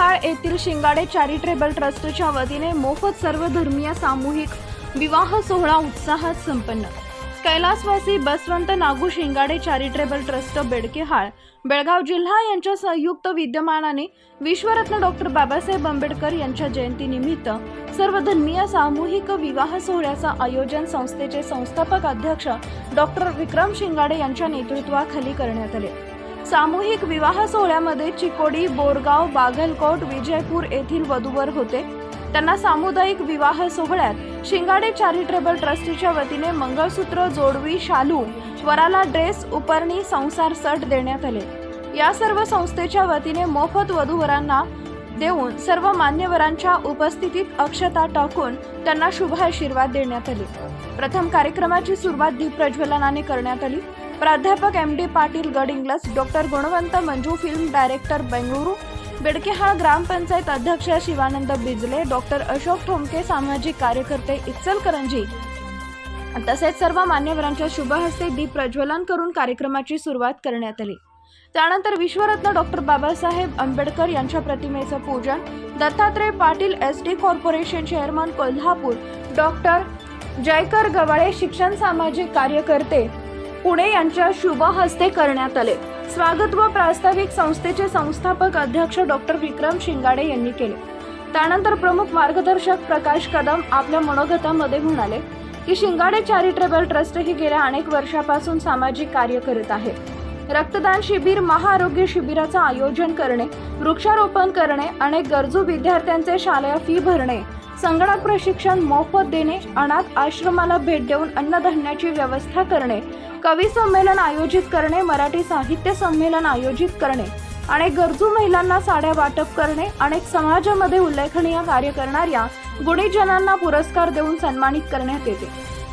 बेडकेहाळ येथील शिंगाडे चॅरिटेबल ट्रस्टच्या वतीने मोफत सर्वधर्मीय सामूहिक विवाह सोहळा उत्साहात संपन्न. कैलासवासी बसवंत नागू शिंगाडे चॅरिटेबल ट्रस्ट बेडकेहाळ बेळगाव जिल्हा यांच्या संयुक्त विद्यमानाने विश्वरत्न डॉक्टर बाबासाहेब आंबेडकर यांच्या जयंतीनिमित्त सर्वधर्मीय सामूहिक विवाह सोहळ्याचं आयोजन संस्थेचे संस्थापक अध्यक्ष डॉक्टर विक्रम शिंगाडे यांच्या नेतृत्वाखाली करण्यात आले. सामूहिक विवाह सोहळ्यामध्ये चिकोडी बोरगाव बागलकोट विजयपूर येथील वधूवर होते. त्यांना सामुदायिक विवाह सोहळ्यात शिंगाडे चॅरिटेबल ट्रस्टच्या वतीने मंगळसूत्र जोडवी शालू वराला ड्रेस उपरणी संसार सट देण्यात आले. या सर्व संस्थेच्या वतीने मोफत वधूवरांना देऊन सर्व मान्यवरांच्या उपस्थितीत अक्षता टाकून त्यांना शुभ आशीर्वाद देण्यात आले. प्रथम कार्यक्रमाची सुरुवात दीप प्रज्वलनाने करण्यात आली. प्राध्यापक एम डी पाटील गड इंग्लस doctor Gunwant Manju film director Bengaluru Bedkihal gram panchayat अध्यक्ष शिवानंद बिजले डॉक्टर अशोक ठोमके सामाजिक कार्यकर्ते इचलकरंजी तसेच सर्व मान्यवरांच्या शुभ हस्ते दीप प्रज्वलन करून कार्यक्रमाची सुरुवात करण्यात आली. त्यानंतर विश्वरत्न डॉक्टर बाबासाहेब आंबेडकर यांच्या प्रतिमेचं पूजन Dattatray Patil S D corporation chairman Kolhapur doctor Jaykar Gawale शिक्षण सामाजिक कार्यकर्ते पुणे यांच्या शुभ हस्ते करण्यात आले. स्वागत व प्रास्ताविक संस्थेचे संस्थापक अध्यक्ष डॉक्टर विक्रम शिंगाडे यांनी केले. त्यानंतर प्रमुख मार्गदर्शक प्रकाश कदम आपल्या मनोगतामध्ये म्हणाले की शिंगाडे चॅरिटेबल ट्रस्ट ही गेल्या अनेक वर्षापासून सामाजिक कार्य करत आहे. रक्तदान शिबिर महाआरोग्य शिबिराचं आयोजन करणे वृक्षारोपण करणे अनेक गरजू विद्यार्थ्यांचे शालेय फी भरणे संगणक प्रशिक्षण मोफत देणे अनाथ आश्रमाला भेट देऊन अन्नधान्याची व्यवस्था करणे कवी संमेलन आयोजित करणे मराठी साहित्य संमेलन आयोजित करणे अनेक गरजू महिलांना साड्या वाटप करणे अनेक समाजामध्ये उल्लेखनीय कार्य करणाऱ्या गुणीजनांना पुरस्कार देऊन सन्मानित करण्यात येते.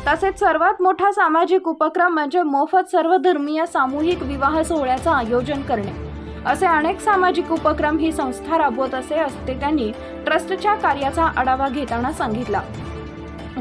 तसेच सर्वात मोठा सामाजिक उपक्रम म्हणजे मोफत सर्वधर्मीय सामूहिक विवाह सोहळ्याचं आयोजन करणे. असे अनेक सामाजिक उपक्रम ही संस्था राबवत असे असते त्यांनी ट्रस्टच्या कार्याचा आढावा घेताना सांगितला.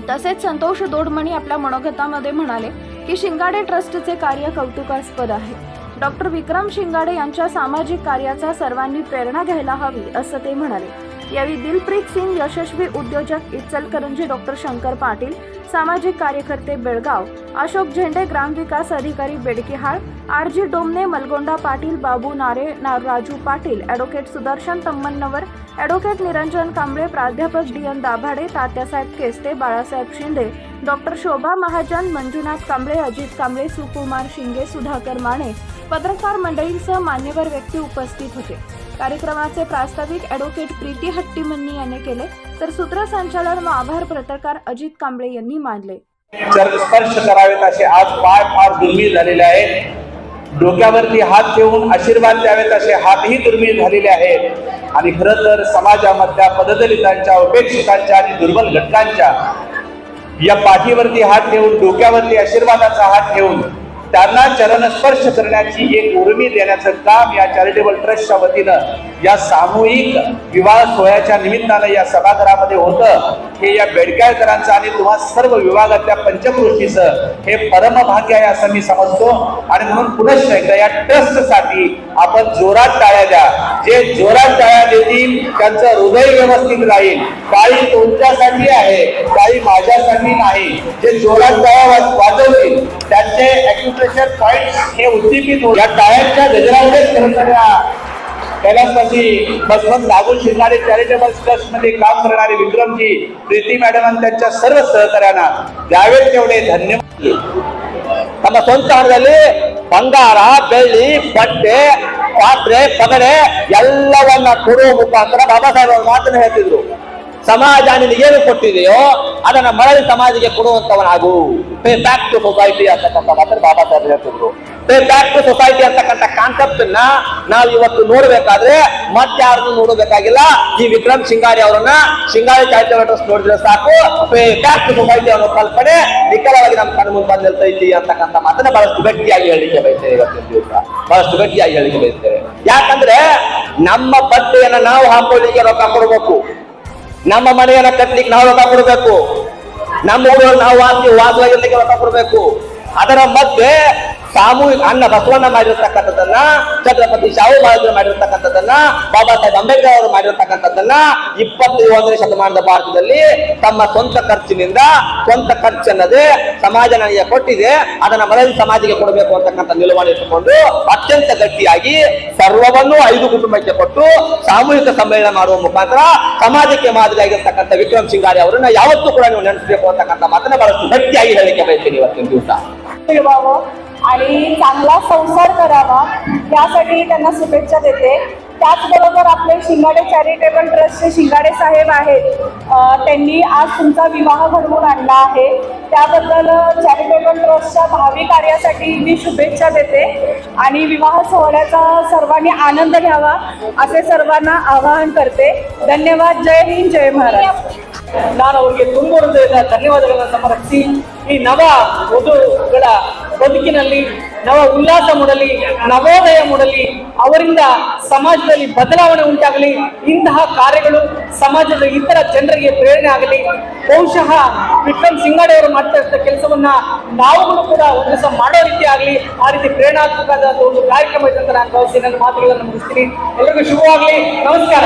तसेच संतोष दोडमणी आपल्या मनोगतामध्ये म्हणाले की शिंगाडे ट्रस्टचे कार्य कौतुकास्पद आहे. डॉक्टर विक्रम शिंगाडे यांच्या सामाजिक कार्याचा सर्वांनी प्रेरणा घ्यायला हवी असं ते म्हणाले. यावेळी दिलप्रीत सिंग यशस्वी उद्योजक इचलकरंजी डॉक्टर शंकर पाटील सामाजिक कार्यकर्ते बेळगाव अशोक झेंडे ग्रामविकास अधिकारी बेडकेहाळ आर जी डोमने मलगोंडा पाटील बाबू नारे ना राजू पाटील ॲडव्होकेट सुदर्शन तम्मन्नवर ॲडव्होकेट निरंजन कांबळे प्राध्यापक D N Dabhade Tatyasaheb Keste Balasaheb Shinde doctor Shobha Mahajan Manjunath Kamble Ajit Kamble Sukumar Shinge Sudhakar Mane पत्रकार मंडळींसह मान्यवर व्यक्ती उपस्थित होते. कार्यक्रमाचे प्रास्ताविक ॲडव्होकेट प्रीती हट्टीमन्नी यांनी केले. तर सूत्रसंचालन व आभार पत्रकार अजित कांबळे यांनी मानले. चर- स्पर्श करावेत असे आज पाय फार दुर्मिळ झालेले आहेत डोक्यावरती हात ठेवून आशीर्वाद द्यावेत असे हातही दुर्मिळ झालेले आहेत आणि खरं तर समाजामधल्या पददलितांच्या उपेक्षितांच्या आणि दुर्बल घटकांच्या या पाठीवरती हात ठेवून डोक्यावरती आशीर्वादाचा हात ठेवून त्यांना चरणस्पर्श करण्याची एक उर्मी देण्याचं काम या चॅरिटेबल ट्रस्टच्या वतीनं या सामूहिक विवाह सोहळ्याच्या निमित्तानं या सभागृहामध्ये होतं. हे या बेडकाळकरांचं आणि तुम्हा सर्व विभागातल्या पंचकृष्टीचं हे परमभाग्य आहे असं मी समजतो. आणि म्हणून पुनश्च एकदा या ट्रस्टसाठी आपण जोरात टाळ्या द्या. जे जोरात टाळ्या देतील त्यांचं हृदय व्यवस्थित राहील. काही तुमच्यासाठी आहे काही माझ्यासाठी नाही. जे जोरात टाळ्या वाज- वाजवतील त्यांचे अॅक्युप्रेशर पॉइंट हे उद्दीपित होईल या टाळ्यांच्या गजरावरच खरं तर या कैलासवासी बसवंत लागून शिरणारे चॅरिटेबल ट्रस्ट मध्ये काम करणारे विक्रमजी प्रीती मॅडम आणि त्यांच्या सर्व सहकार्यांना द्यावेत तेवढे धन्यवाद ತಮ್ಮ ಸ್ವಂತ ಹಣದಲ್ಲಿ ಬಂಗಾರ ಬೆಳ್ಳಿ ಬಟ್ಟೆ ಪಾತ್ರೆ ಪಗಡೆ ಎಲ್ಲವನ್ನ ಕೊಡುವ ಮುಖಾಂತರ ಬಾಬಾ ಸಾಹೇಬ್ ಅವರು ಮಾತನ್ನು ಹೇಳ್ತಿದ್ರು ಸಮಾಜ ಏನು ಕೊಟ್ಟಿದೆಯೋ ಅದನ್ನ ಮರಳಿ ಸಮಾಜಕ್ಕೆ ಕೊಡುವಂತವನಾಗು ಪೇ ಬ್ಯಾಕ್ ಟು ಸೊಸೈಟಿ ಅಂತಕ್ಕಂಥ ಮಾತ್ರ ಬಾಬಾ ಸಾಹೇಬ್ ಹೇಳ್ತಿದ್ರು. ಪೇ ಬ್ಯಾಕ್ ಟು ಸೊಸೈಟಿ ಅಂತಕ್ಕಂಥ ಕಾನ್ಸೆಪ್ಟ್ನ ನಾವು ಇವತ್ತು ನೋಡ್ಬೇಕಾದ್ರೆ ಮತ್ತಾರನ್ನು ನೋಡಬೇಕಾಗಿಲ್ಲ. ಈ ವಿಕ್ರಮ್ ಸಿಂಗಾರಿ ಅವರನ್ನ ಸಿಂಗಾರಿ ಚಾರಿಟಬಲ್ ಟ್ರಸ್ಟ್ ನೋಡಿದ್ರೆ ಸಾಕು. ಪೇ ಬ್ಯಾಕ್ ಟು ಸೊಸೈಟಿ ಅನ್ನೋ ಕಲ್ಪನೆ ನಿಖರವಾಗಿ ನಮ್ಮ ಕಣ್ಣು ಮುಂದೆ ಬಂದು ನಿಲ್ತೈತಿ ಅಂತಕ್ಕಂಥ ಮಾತನ್ನ ಬಹಳಷ್ಟು ಗಟ್ಟಿಯಾಗಿ ಹೇಳಿಕೆ ಬಯಸ್ತೇವೆ ಇವತ್ತಿನ ದಿವಸ. ಬಹಳಷ್ಟು ಗಟ್ಟಿಯಾಗಿ ಹೇಳಿಕೆ ಬಯಸ್ತೇವೆ. ಯಾಕಂದ್ರೆ ನಮ್ಮ ಬಟ್ಟೆಯನ್ನ ನಾವು ಹಾಕೊಳ್ಳಿಕ್ಕೆ ರೊಕ್ಕ ಕೊಡಬೇಕು. ನಮ್ಮ ಮನೆಯನ್ನ ಕಟ್ಲಿಕ್ಕೆ ನಾವು ರೊಕ್ಕ ಕೊಡಬೇಕು. ನಮ್ಮ ಊರಲ್ಲಿ ನಾವು ವಾಸಿ ವಾಸವಾಗಿರ್ಲಿಕ್ಕೆ ರೊಕ್ಕ ಕೊಡಬೇಕು. ಅದರ ಮಧ್ಯೆ ಸಾಮೂಹಿಕ ಅನ್ನ ಬಸವಣ್ಣ ಮಾಡಿರ್ತಕ್ಕಂಥದ್ದನ್ನ, ಛತ್ರಪತಿ ಶಾಹು ಮಹಾರಾಜರು ಮಾಡಿರ್ತಕ್ಕಂಥದ್ದನ್ನ, ಬಾಬಾ ಸಾಹೇಬ್ ಅಂಬೇಡ್ಕರ್ ಅವರು ಮಾಡಿರ್ತಕ್ಕಂಥದ್ದನ್ನ ಇಪ್ಪತ್ತು ಒಂದನೇ ಶತಮಾನದ ಭಾರತದಲ್ಲಿ ತಮ್ಮ ಸ್ವಂತ ಖರ್ಚಿನಿಂದ ಸ್ವಂತ ಖರ್ಚನ್ನದೇ ಸಮಾಜ ನನಗೆ ಕೊಟ್ಟಿದೆ. ಅದನ್ನ ಮರಳಿ ಸಮಾಜಕ್ಕೆ ಕೊಡಬೇಕು ಅಂತಕ್ಕಂಥ ನಿಲುವನ್ನು ಇಟ್ಟುಕೊಂಡು ಅತ್ಯಂತ ಗಟ್ಟಿಯಾಗಿ ಸರ್ವವನ್ನು ಐದು ಕುಟುಂಬಕ್ಕೆ ಕೊಟ್ಟು ಸಾಮೂಹಿಕ ಸಮ್ಮೇಳನ ಮಾಡುವ ಮುಖಾಂತರ ಸಮಾಜಕ್ಕೆ ಮಾದರಿಯಾಗಿರ್ತಕ್ಕಂಥ ವಿಕ್ರಮ್ ಸಿಂಗಾರಿ ಅವರನ್ನ ಯಾವತ್ತೂ ಕೂಡ ನೀವು ನೆನೆಸಬೇಕು ಅಂತಕ್ಕಂಥ ಮಾತನ್ನ ಬಹಳಷ್ಟು ಗಟ್ಟಿಯಾಗಿ ಹೇಳಿಕೆ ಬಯಸ್ತೀನಿ ಇವತ್ತಿನ ದಿವಸ. आणि चांगला संसार करावा यासाठी त्यांना शुभेच्छा देते. त्याचबरोबर आपले शिंगाडे चॅरिटेबल ट्रस्टचे शिंगाडे साहेब आहेत त्यांनी आज तुमचा विवाह घडवून आणला आहे. त्याबद्दल चॅरिटेबल ट्रस्टच्या भावी कार्यासाठी मी शुभेच्छा देते. आणि विवाह सोहळ्याचा सर्वांनी आनंद घ्यावा असे सर्वांना आवाहन करते. धन्यवाद. जय हिंद जय महाराष्ट्र ನಾನು ಅವರಿಗೆ ತುಂಬ ಹೃದಯದ ಧನ್ಯವಾದಗಳನ್ನು ಸಮರ್ಪಿಸಿ, ಈ ನವ ವಧುಗಳ ಬದುಕಿನಲ್ಲಿ, ನವ ಉಲ್ಲಾಸ ಮೂಡಲಿ, ನವೋದಯ ಮೂಡಲಿ, ಅವರಿಂದ ಸಮಾಜದಲ್ಲಿ ಬದಲಾವಣೆ ಉಂಟಾಗಲಿ, ಇಂತಹ ಕಾರ್ಯಗಳು ಸಮಾಜದ ಇತರ ಜನರಿಗೆ ಪ್ರೇರಣೆ ಆಗಲಿ. ಬಹುಶಃ ವಿಕ್ರಮ್ ಸಿಂಗಾಡೆ ಅವರು ಮಾಡ್ತಾ ಇರ್ತ ಕೆಲಸವನ್ನ ನಾವುಗಳು ಕೂಡ ಒಂದು ದಿವಸ ಮಾಡೋ ರೀತಿ ಆಗಲಿ, ಆ ರೀತಿ ಪ್ರೇರಣಾತ್ಮಕವಾದ ಒಂದು ಕಾರ್ಯಕ್ರಮ ಇದೆ ಅಂತ ನಾನು ಭಾವಿಸಿ ನನ್ನ ಮಾತುಗಳನ್ನು ಮುಗಿಸ್ತೀನಿ. ಎಲ್ಲರಿಗೂ ಶುಭವಾಗಲಿ. ನಮಸ್ಕಾರ.